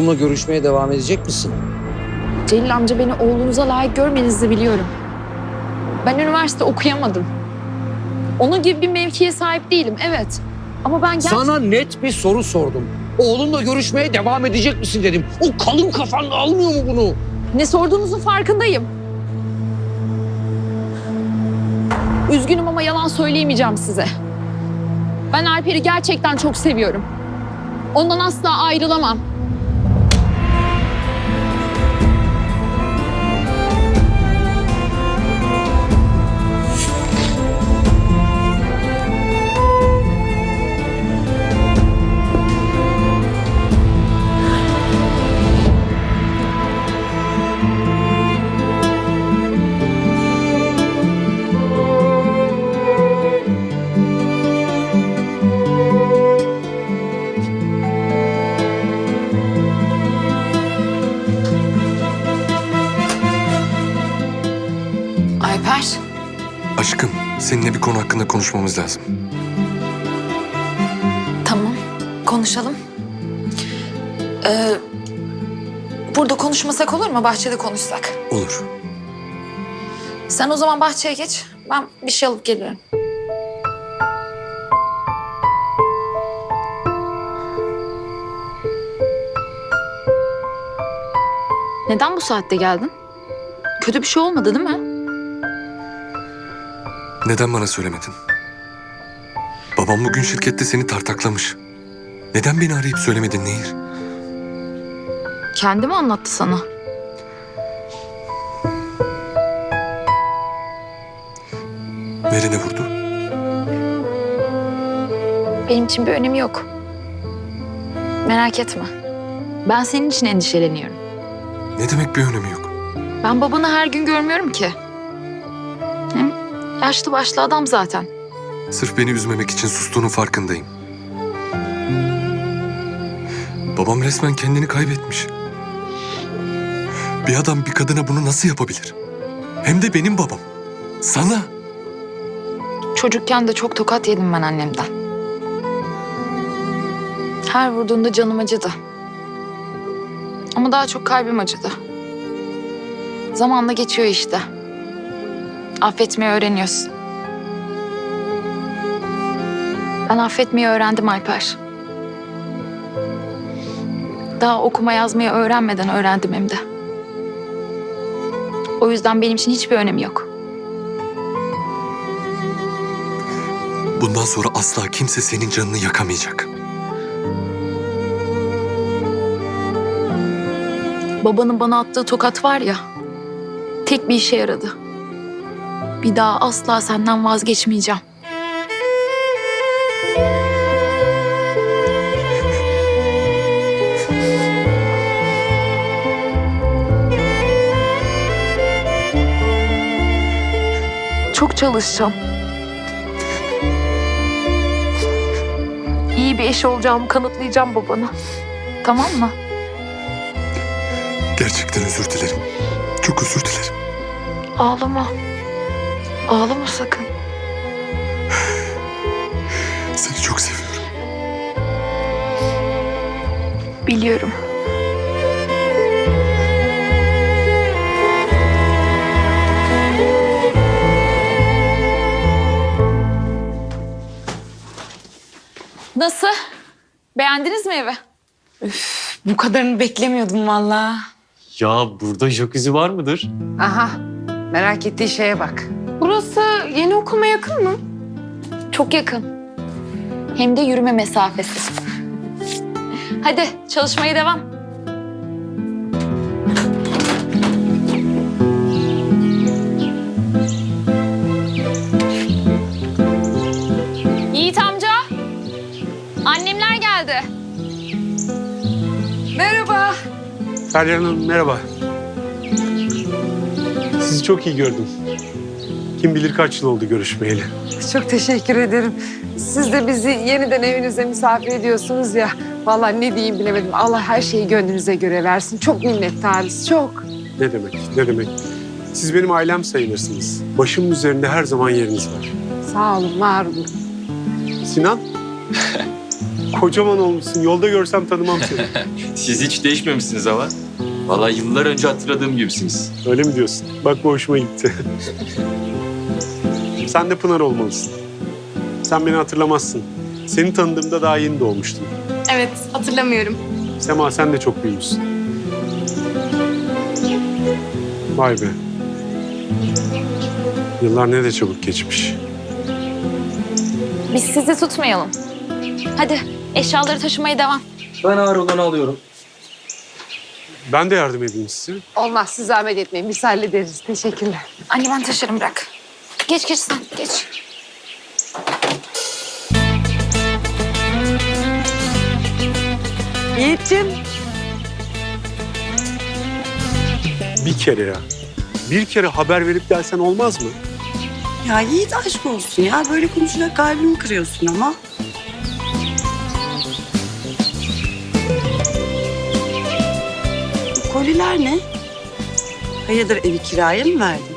Oğlumla görüşmeye devam edecek misin? Celil amca beni oğlunuza layık görmenizi biliyorum. Ben üniversite okuyamadım. Onun gibi bir mevkiye sahip değilim, evet. Ama ben gerçekten... Sana net bir soru sordum. Oğlunla görüşmeye devam edecek misin dedim. O kalın kafan almıyor mu bunu? Ne sorduğunuzun farkındayım. Üzgünüm ama yalan söyleyemeyeceğim size. Ben Alper'i gerçekten çok seviyorum. Ondan asla ayrılamam. Alper, Aşkım, seninle bir konu hakkında konuşmamız lazım. tamam. Konuşalım. Ee, burada konuşmasak olur mu? Bahçede konuşsak. Olur. Sen o zaman bahçeye geç. Ben bir şey alıp geliyorum. Neden bu saatte geldin? Kötü bir şey olmadı değil mi? Neden bana söylemedin? Babam bugün şirkette seni tartaklamış. Neden beni arayıp söylemedin Nehir? Kendi mi anlattı sana? Nerene vurdu? Benim için bir önemi yok. Merak etme. Ben senin için endişeleniyorum. Ne demek bir önemi yok? Ben babanı her gün görmüyorum ki. Yaşlı başlı adam zaten. Sırf beni üzmemek için sustuğunun farkındayım. Babam resmen kendini kaybetmiş. Bir adam bir kadına bunu nasıl yapabilir? Hem de benim babam. Sana. Çocukken de çok tokat yedim ben annemden. Her vurduğunda canım acıdı. Ama daha çok kalbim acıdı. Zamanla geçiyor işte. Affetmeyi öğreniyorsun. Ben affetmeyi öğrendim Alper. Daha okuma yazmayı öğrenmeden öğrendim hem de. O yüzden benim için hiçbir önemi yok. Bundan sonra asla kimse senin canını yakamayacak. Babanın bana attığı tokat var ya, tek bir işe yaradı. Bir daha asla senden vazgeçmeyeceğim. Çok çalışacağım. İyi bir eş olacağımı kanıtlayacağım babana. Tamam mı? Gerçekten özür dilerim. Çok özür dilerim. Ağlama. Ağlama sakın. Seni çok seviyorum. Biliyorum. Nasıl? Beğendiniz mi evi? Bu kadarını beklemiyordum vallahi. Ya burada jacuzzi var mıdır? Aha merak ettiği şeye bak. Burası yeni okuma yakın mı? Çok yakın. Hem de yürüme mesafesi. Hadi çalışmaya devam. Yiğit amca. Annemler geldi. Merhaba. Feryal Hanım merhaba. Sizi çok iyi gördüm. Kim bilir kaç yıl oldu görüşmeyeli. Çok teşekkür ederim. Siz de bizi yeniden evinize misafir ediyorsunuz ya. Vallahi ne diyeyim bilemedim. Allah her şeyi gönlünüze göre versin. Çok minnettarız, çok. Ne demek, ne demek. Siz benim ailem sayılırsınız. Başımın üzerinde her zaman yeriniz var. Sağ olun, var olun. Sinan, Kocaman olmuşsun. Yolda görsem tanımam seni. Siz hiç değişmemişsiniz ama. Vallahi yıllar önce hatırladığım gibisiniz. Öyle mi diyorsun? Bak bu hoşuma gitti. Sen de Pınar olmalısın. Sen beni hatırlamazsın. Seni tanıdığımda daha yeni doğmuştun. Evet hatırlamıyorum. Sema sen de çok büyümüşsün. Vay be. Yıllar ne de çabuk geçmiş. Biz sizi tutmayalım. Hadi eşyaları taşımaya devam. Ben ağır olanı alıyorum. Ben de yardım edeyim size. Olmaz siz zahmet etmeyin biz hallederiz. Teşekkürler. Anne ben taşırım bırak. Geç geç sen geç. Yiğit'ciğim. Bir kere ya. Bir kere haber verip gelsen olmaz mı? Ya Yiğit aşk olsun ya. Böyle konuşarak kalbimi kırıyorsun ama. Bu koliler ne? Hayırdır evi kiraya mı verdin?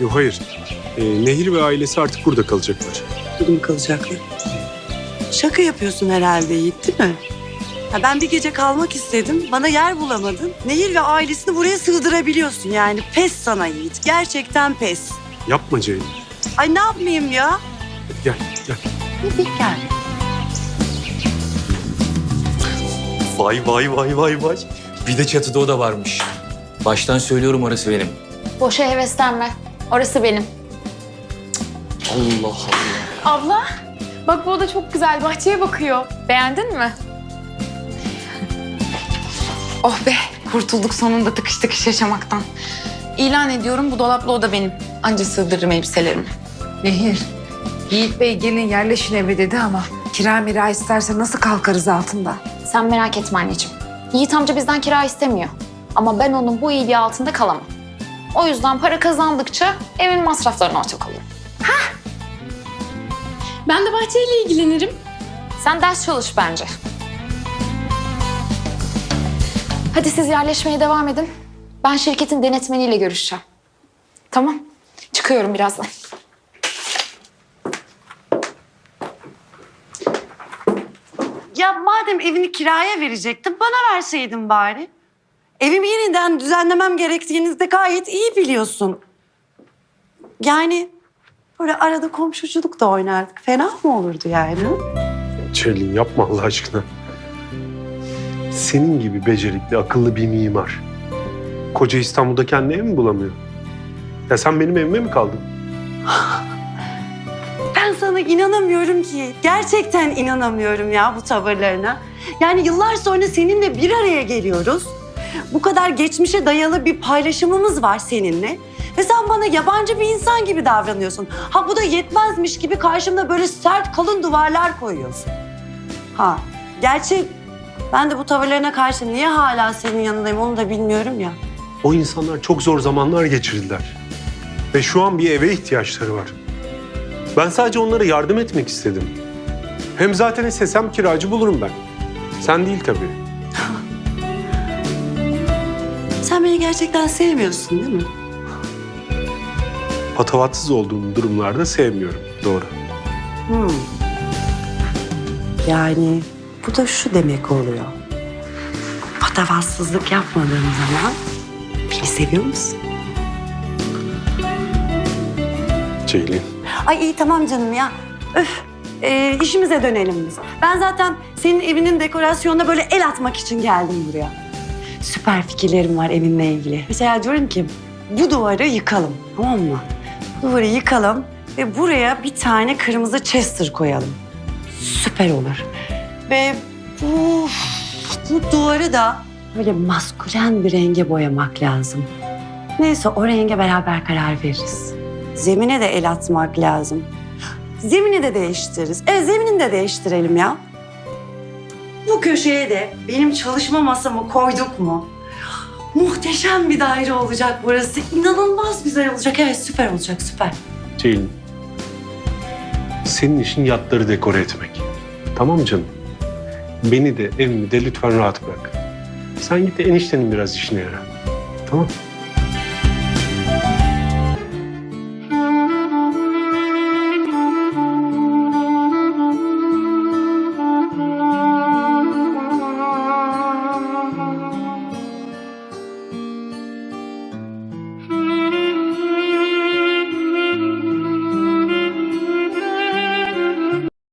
Yok hayır. Ee, Nehir ve ailesi artık burada kalacaklar. Burada mı kalacaklar? Şaka yapıyorsun herhalde Yiğit değil mi? Ya ben bir gece kalmak istedim. Bana yer bulamadın. Nehir ve ailesini buraya sığdırabiliyorsun yani. Pes sana Yiğit. Gerçekten pes. Yapma Ceylin. Ay ne yapmayayım ya? Gel, gel. Bir gel. Vay vay vay vay vay. Bir de çatıda o da varmış. Baştan söylüyorum orası benim. Boşa heveslenme. Orası benim. Allah Allah. Abla bak bu oda çok güzel. Bahçeye bakıyor. Beğendin mi? Oh be kurtulduk sonunda tıkış tıkış yaşamaktan. İlan ediyorum bu dolaplı oda benim. Anca sığdırırım elbiselerimi. Nehir. Yiğit Bey gelin yerleşin eve dedi ama kira mira isterse nasıl kalkarız altında? Sen merak etme anneciğim. Yiğit amca bizden kira istemiyor. Ama ben onun bu iyiliği altında kalamam. O yüzden para kazandıkça evin masraflarına ortak olurum. Ben de bahçeyle ilgilenirim. Sen ders çalış bence. Hadi siz yerleşmeye devam edin. Ben şirketin denetmeniyle görüşeceğim. Tamam. Çıkıyorum birazdan. Ya madem evini kiraya verecektin bana verseydin bari. Evimi yeniden düzenlemem gerektiğini de gayet iyi biliyorsun. Yani böyle arada komşuculuk da oynardık. Fena mı olurdu yani? Ceylin yapma Allah aşkına. Senin gibi becerikli, akıllı bir mimar. Koca İstanbul'da kendi ev mi bulamıyor? Ya sen benim evime mi kaldın? Ben sana inanamıyorum ki. Gerçekten inanamıyorum ya bu tavırlarına. Yani yıllar sonra seninle bir araya geliyoruz. Bu kadar geçmişe dayalı bir paylaşımımız var seninle. Ve sen bana yabancı bir insan gibi davranıyorsun. Ha bu da yetmezmiş gibi karşımda böyle sert kalın duvarlar koyuyorsun. Ha gerçi ben de bu tavırlarına karşı niye hala senin yanındayım onu da bilmiyorum ya. O insanlar çok zor zamanlar geçirdiler. Ve şu an bir eve ihtiyaçları var. Ben sadece onlara yardım etmek istedim. Hem zaten istesem kiracı bulurum ben. Sen değil tabii. Sen beni gerçekten sevmiyorsun değil mi? Patavatsız olduğum durumlarda sevmiyorum. Doğru. Hmm. Yani bu da şu demek oluyor. Patavatsızlık yapmadığın zaman beni seviyor musun? Ceylin. Ay iyi tamam canım ya. Öf. Ee, işimize dönelim biz. Ben zaten senin evinin dekorasyonuna böyle el atmak için geldim buraya. Süper fikirlerim var evinle ilgili. Mesela diyorum ki bu duvarı yıkalım tamam mı? Duvarı yıkalım ve buraya bir tane kırmızı Chester koyalım. Süper olur. Ve bu, bu duvarı da böyle maskülen bir renge boyamak lazım. Neyse o renge beraber karar veririz. Zemine de el atmak lazım. Zemini de değiştiririz. Evet zeminini de değiştirelim ya. Bu köşeye de benim çalışma masamı koyduk mu? Muhteşem bir daire olacak burası. İnanılmaz güzel olacak. Evet süper olacak süper. Ceylin. Senin işin yatları dekore etmek. Tamam canım. Beni de evimi de lütfen rahat bırak. Sen git de eniştenin biraz işine yara. Tamam.